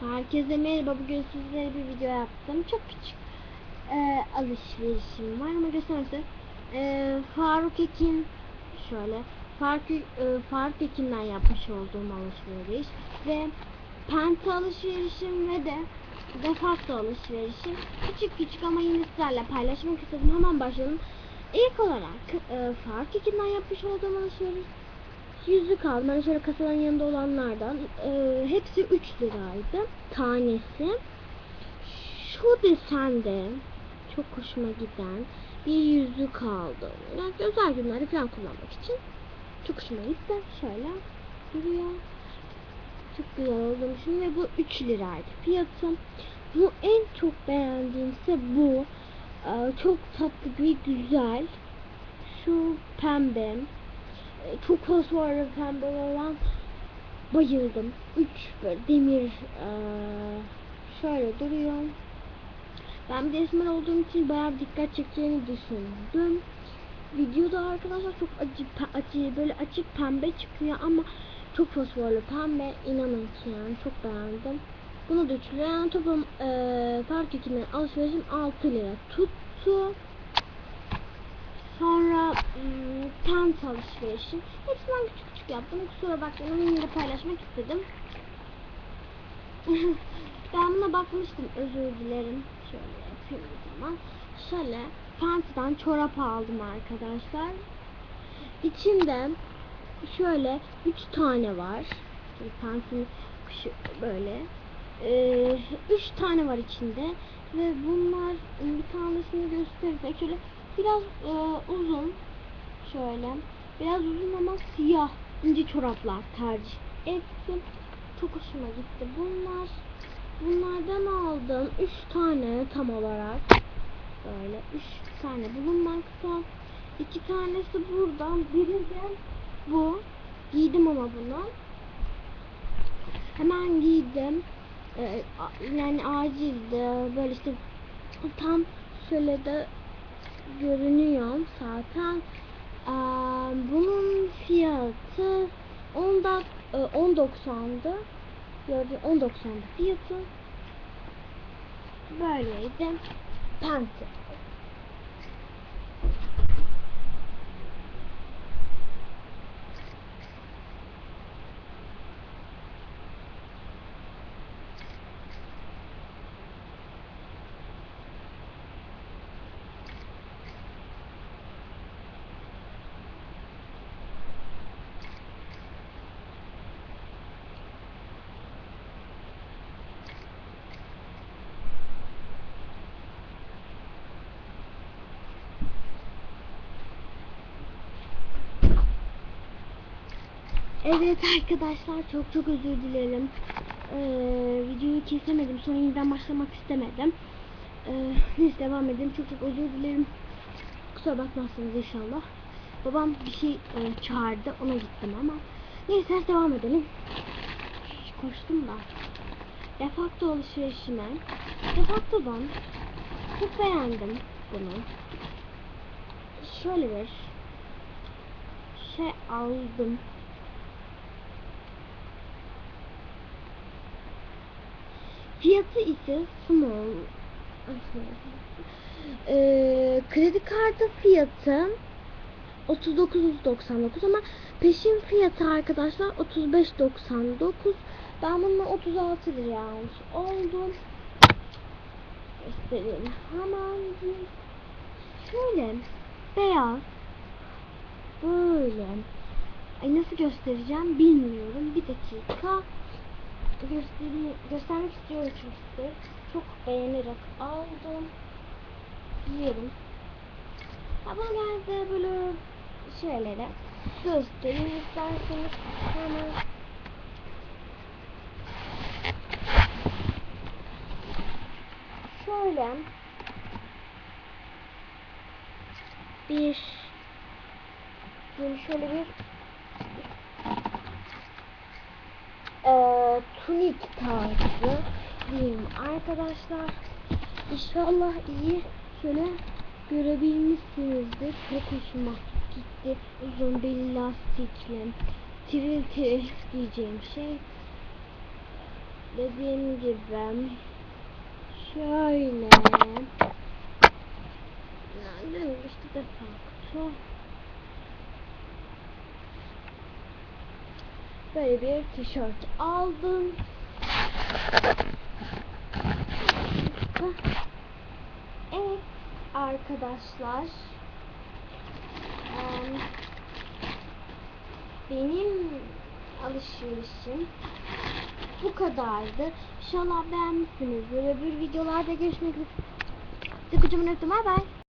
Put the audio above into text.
Herkese merhaba. Bugün sizlere bir video yaptım. Çok küçük e, alışverişim var ama göstermesi. E, Faruk Ekin şöyle Faruk, e, Faruk Ekin'den yapmış olduğum alışveriş ve Penta alışverişim ve de defakto alışverişim. Küçük küçük ama yine sizlerle paylaşmak istedim. Hemen başlayalım. İlk olarak e, Faruk Ekin'den yapmış olduğum alışveriş yüzük aldım. Hani şöyle kasaların yanında olanlardan. Ee, hepsi 3 liraydı. Tanesi. Şu desende çok hoşuma giden bir yüzük aldım. Yani özel günlerde falan kullanmak için. Çok hoşuma gitti. Şöyle duruyor. Çok güzel olduğunu düşünüyorum ve bu 3 liraydı fiyatı. Bu en çok beğendiğimse bu. Ee, çok tatlı bir güzel. Şu pembe e, çok fosforlu pembe olan bayıldım. Üç böyle demir eee, şöyle duruyor. Ben bir esmer olduğum için bayağı dikkat çekeceğini düşündüm. Videoda arkadaşlar çok acı, acı böyle açık pembe çıkıyor ama çok fosforlu pembe inanın ki yani çok beğendim. Bunu da üç lira yani toplam eee fark ekine alışverişim 6 lira tuttu. Sonra ım, tent alışverişim. Hepsinden küçük küçük yaptım. Kusura bakmayın yine de paylaşmak istedim. ben buna bakmıştım. Özür dilerim. Şöyle yapayım o zaman. Şöyle Pant'dan çorap aldım arkadaşlar. İçinde şöyle üç tane var. Pant'ın kuşu böyle. Ee, üç tane var içinde. Ve bunlar bir tanesini gösterirsek şöyle biraz e, uzun. Şöyle. Biraz uzun ama siyah. İnce çoraplar tercih ettim. Çok hoşuma gitti bunlar. Bunlardan aldım üç tane tam olarak. Böyle üç tane bulunmakta. İki tanesi buradan biri de bu. Giydim ama bunu. Hemen giydim. Ee, yani acildi. Böyle işte tam şöyle de görünüyor zaten. Bunun fiyatı 10'da e, 10.90'dı. Gördün 10.90'dı fiyatı. Böyleydi. Penti. Evet arkadaşlar çok çok özür dilerim. Ee, videoyu kesemedim. Sonra yeniden başlamak istemedim. Ee, neyse devam edelim. Çok çok özür dilerim. Kusura bakmazsınız inşallah. Babam bir şey e, çağırdı. Ona gittim ama. Neyse devam edelim. Koştum da. Defakto alışverişime. Defakto'dan çok beğendim bunu. Şöyle bir şey aldım. Fiyatı ise small. Ee, kredi kartı fiyatı 39.99 ama peşin fiyatı arkadaşlar 35.99. Ben bunu 36 liraya almış oldum. Göstereyim hemen. Şöyle beyaz böyle. Ay nasıl göstereceğim bilmiyorum. Bir dakika göstermek istiyorum çünkü çok beğenerek aldım. Yiyorum. Ha bana geldi böyle şeylere göstereyim isterseniz hemen. Şöyle bir böyle şöyle bir eee tunik tarzı diyeyim arkadaşlar. İnşallah iyi şöyle görebilmişsinizdir. Çok hoşuma gitti. Uzun belli lastikli. Tiril tiril diyeceğim şey. dediğim gibi şöyle yani işte de farklı böyle bir tişört aldım evet arkadaşlar benim alışverişim bu kadardı. İnşallah beğenmişsinizdir. Öbür videolarda görüşmek üzere. Sıkıcımın öptüm. Bay bay.